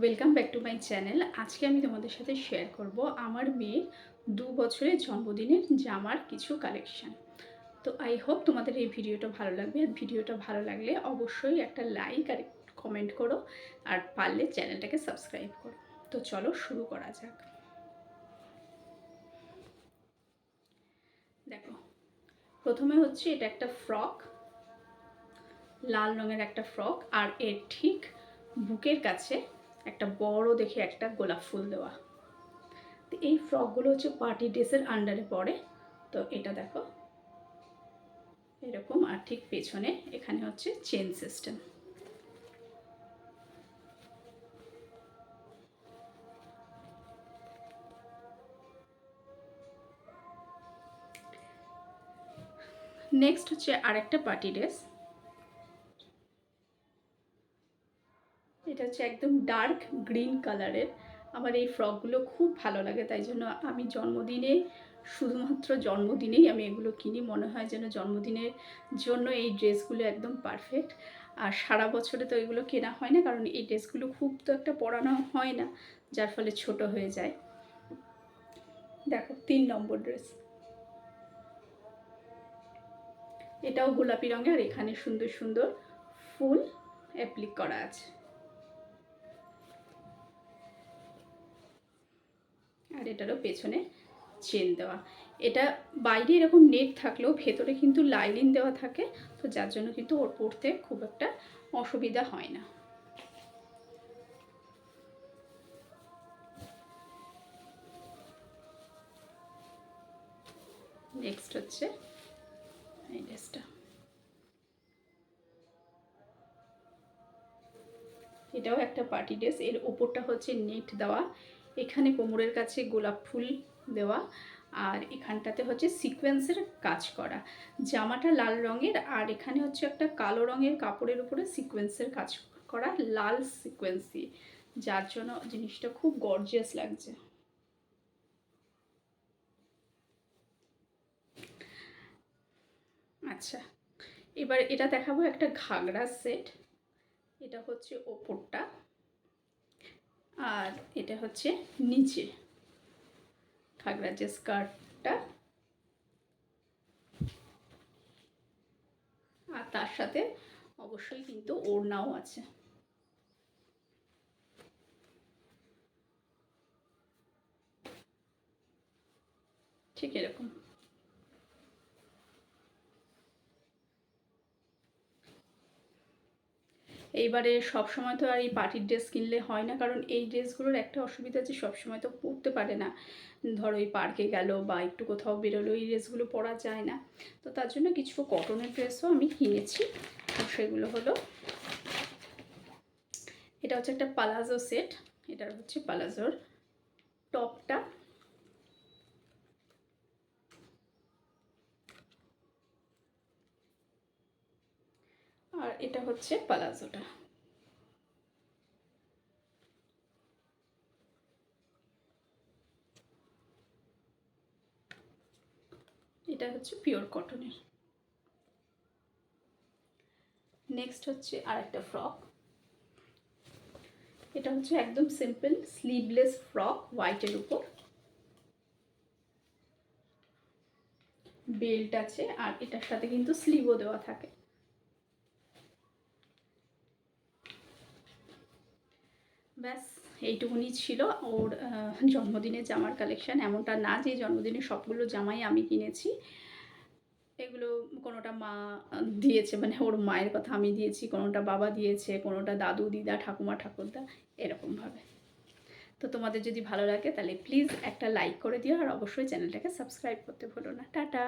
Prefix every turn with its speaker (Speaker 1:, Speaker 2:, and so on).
Speaker 1: Welcome back to my channel আজকে আমি তোমাদের সাথে শেয়ার করব আমার মেয়ের দু বছরের জন্মদিনের জামার কিছু কালেকশান তো আই হোপ তোমাদের এই ভিডিওটা ভালো লাগবে। আর ভিডিওটা ভালো লাগলে অবশ্যই একটা লাইক আর কমেন্ট করো। আর পারলে চ্যানেলটাকে সাবস্ক্রাইব করো। তো চলো শুরু করা যাক। দেখো, প্রথমে হচ্ছে এটা একটা ফ্রক লাল রঙের একটা ফ্রক আর এর ঠিক বুকের কাছে একটা বড় দেখে একটা গোলাপ ফুল দেওয়া। তো এই ফ্রকগুলো হচ্ছে পার্টি ড্রেসের আন্ডারে পড়ে তো এটা দেখো। এরকম আর ঠিক পেছনে এখানে হচ্ছে চেন সিস্টেম নেক্সট হচ্ছে আরেকটা পার্টি ড্রেস এটা হচ্ছে একদম ডার্ক গ্রিন কালারের আমার এই ফ্রকগুলো খুব ভালো লাগে, তাই জন্য আমি জন্মদিনে, শুধুমাত্র জন্মদিনেই আমি এগুলো কিনি। মনে হয় যেন জন্মদিনের জন্য এই ড্রেসগুলো একদম পারফেক্ট আর সারা বছরে তো এগুলো কেনা হয় না, কারণ এই ড্রেসগুলো খুব তো একটা পরানো হয় না, যার ফলে ছোট হয়ে যায়। দেখো, তিন নম্বর ড্রেস এটাও গোলাপি রঙের, আর এখানে সুন্দর সুন্দর ফুল অ্যাপ্লিক করা আছে আর এটারও পেছনে চেন দেওয়া। এটা বাইরে এরকম নেট থাকলেও ভেতরে কিন্তু লাইলিন দেওয়া থাকে, তো যার জন্য কিন্তু ওর পড়তে খুব একটা অসুবিধা হয় না। নেক্সট হচ্ছে এই ড্রেসটা এটাও একটা পার্টি ড্রেস এর ওপরটা হচ্ছে নেট দেওয়া। এখানে কোমরের কাছে গোলাপ ফুল দেওয়া আর এখানটাতে হচ্ছে সিকোয়েন্সের কাজ করা। জামাটা লাল রঙের আর এখানে হচ্ছে একটা কালো রঙের কাপড়ের উপরে সিকোয়েন্সের কাজ করা, লাল সিকোয়েন্স দিয়ে যার জন্য জিনিসটা খুব গর্জিয়াস লাগছে। আচ্ছা এবার এটা দেখাবো একটা ঘাগরা সেট এটা হচ্ছে ওপরটা। আর এটা হচ্ছে নিচে ঘাগরার যে স্কার্টটা। আর তার সাথে অবশ্যই কিন্তু ওড়নাও আছে। ঠিক এরকম। এইবারে সব সময় তো আর এই পার্টির ড্রেস কিনলে হয় না, কারণ এই ড্রেসগুলোর একটা অসুবিধা আছে সবসময় তো পরতে পারে না। ধরো এই পার্কে গেল বা একটু কোথাও বেরোলো, এই ড্রেসগুলো পরা যায় না। তো তার জন্য কিছু কটনের ড্রেসও আমি কিনেছি। সেগুলো হলো, এটা হচ্ছে একটা পালাজো সেট এটার হচ্ছে পালাজোর টপটা আর এটা হচ্ছে পালাজোটা। এটা হচ্ছে পিওর কটনের। নেক্সট হচ্ছে আরেকটা ফ্রক। এটা হচ্ছে একদম সিম্পল স্লিভলেস ফ্রক, হোয়াইটের উপর। বেল্ট আছে আর এটার সাথে কিন্তু স্লিভও দেওয়া থাকে। ব্যাস, এইটুকুনি ছিল ওর জন্মদিনের জামার কালেকশান এমনটা না যে জন্মদিনের সবগুলো জামাই আমি কিনেছি। এগুলো কোনোটা মা দিয়েছে মানে ওর মায়ের কথা আমি দিয়েছি, কোনোটা বাবা দিয়েছে, কোনোটা দাদু, দিদা, ঠাকুমা, ঠাকুরদা এরকমভাবে তো তোমাদের যদি ভালো লাগে তাহলে প্লিজ একটা লাইক করে দিও আর অবশ্যই চ্যানেলটাকে সাবস্ক্রাইব করতে ভুলো না। টাটা!